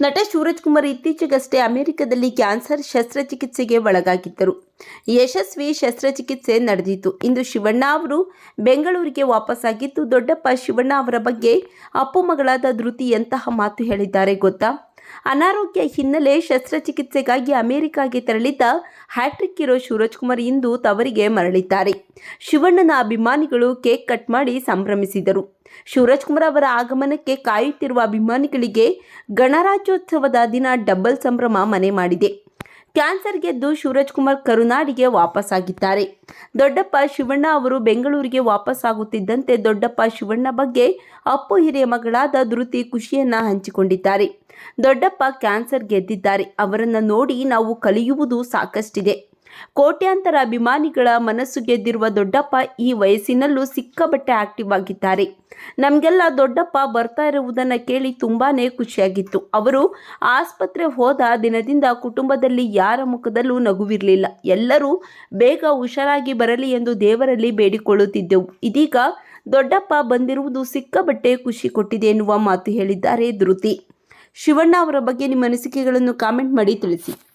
ನಟ ಸೂರಜ್ ಕುಮಾರ್ ಇತ್ತೀಚೆಗಷ್ಟೇ ಅಮೆರಿಕದಲ್ಲಿ ಕ್ಯಾನ್ಸರ್ ಶಸ್ತ್ರಚಿಕಿತ್ಸೆಗೆ ಒಳಗಾಗಿದ್ದರು. ಯಶಸ್ವಿ ಶಸ್ತ್ರಚಿಕಿತ್ಸೆ ನಡೆದಿತ್ತು. ಇಂದು ಶಿವಣ್ಣ ಅವರು ಬೆಂಗಳೂರಿಗೆ ವಾಪಸ್ಸಾಗಿದ್ದು, ದೊಡ್ಡಪ್ಪ ಶಿವಣ್ಣ ಅವರ ಬಗ್ಗೆ ಅಪ್ಪು ಮಗಳಾದ ಧೃತಿ ಎಂತಹ ಮಾತು ಹೇಳಿದ್ದಾರೆ ಗೊತ್ತಾ? ಅನಾರೋಗ್ಯ ಹಿನ್ನೆಲೆ ಶಸ್ತ್ರಚಿಕಿತ್ಸೆಗಾಗಿ ಅಮೆರಿಕಾಗೆ ತೆರಳಿದ್ದ ಹ್ಯಾಟ್ರಿಕ್ ಇರೋ ಶಿವರಾಜ್ ಕುಮಾರ್ ಇಂದು ತವರಿಗೆ ಮರಳಿದ್ದಾರೆ. ಶಿವಣ್ಣನ ಅಭಿಮಾನಿಗಳು ಕೇಕ್ ಕಟ್ ಮಾಡಿ ಸಂಭ್ರಮಿಸಿದರು. ಶಿವರಾಜ್ ಕುಮಾರ್ ಅವರ ಆಗಮನಕ್ಕೆ ಕಾಯುತ್ತಿರುವ ಅಭಿಮಾನಿಗಳಿಗೆ ಗಣರಾಜ್ಯೋತ್ಸವದ ದಿನ ಡಬ್ಬಲ್ ಸಂಭ್ರಮ ಮನೆ ಮಾಡಿದೆ. ಕ್ಯಾನ್ಸರ್ ಗೆದ್ದು ಶಿವರಾಜ್ ಕುಮಾರ್ ಕರುನಾಡಿಗೆ ವಾಪಸ್ಸಾಗಿದ್ದಾರೆ. ದೊಡ್ಡಪ್ಪ ಶಿವಣ್ಣ ಅವರು ಬೆಂಗಳೂರಿಗೆ ವಾಪಸ್ಸಾಗುತ್ತಿದ್ದಂತೆ ದೊಡ್ಡಪ್ಪ ಶಿವಣ್ಣ ಬಗ್ಗೆ ಅಪ್ಪು ಹಿರಿಯ ಮಗಳಾದ ಧೃತಿ ಖುಷಿಯನ್ನ ಹಂಚಿಕೊಂಡಿದ್ದಾರೆ. ದೊಡ್ಡಪ್ಪ ಕ್ಯಾನ್ಸರ್ ಗೆದ್ದಿದ್ದಾರೆ ಅವರನ್ನು ನೋಡಿ ನಾವು ಕಲಿಯುವುದು ಸಾಕಷ್ಟಿದೆ. ಕೋಟ್ಯಾಂತರ ಅಭಿಮಾನಿಗಳ ಮನಸ್ಸು ಗೆದ್ದಿರುವ ದೊಡ್ಡಪ್ಪ ಈ ವಯಸ್ಸಿನಲ್ಲೂ ಸಿಕ್ಕಬಟ್ಟೆ ಆಕ್ಟಿವ್ ಆಗಿದ್ದಾರೆ. ನಮಗೆಲ್ಲ ದೊಡ್ಡಪ್ಪ ಬರ್ತಾ ಇರುವುದನ್ನು ಕೇಳಿ ತುಂಬಾ ಖುಷಿಯಾಗಿತ್ತು. ಅವರು ಆಸ್ಪತ್ರೆ ಹೋದ ದಿನದಿಂದ ಕುಟುಂಬದಲ್ಲಿ ಯಾರ ಮುಖದಲ್ಲೂ ನಗುವಿರಲಿಲ್ಲ. ಎಲ್ಲರೂ ಬೇಗ ಹುಷಾರಾಗಿ ಬರಲಿ ಎಂದು ದೇವರಲ್ಲಿ ಬೇಡಿಕೊಳ್ಳುತ್ತಿದ್ದೆವು. ಇದೀಗ ದೊಡ್ಡಪ್ಪ ಬಂದಿರುವುದು ಸಿಕ್ಕಾಬಟ್ಟೆ ಖುಷಿ ಕೊಟ್ಟಿದೆ ಎನ್ನುವ ಮಾತು ಹೇಳಿದ್ದಾರೆ ಧೃತಿ. ಶಿವಣ್ಣ ಅವರ ಬಗ್ಗೆ ನಿಮ್ಮ ಅನಿಸಿಕೆಗಳನ್ನು ಕಾಮೆಂಟ್ ಮಾಡಿ ತಿಳಿಸಿ.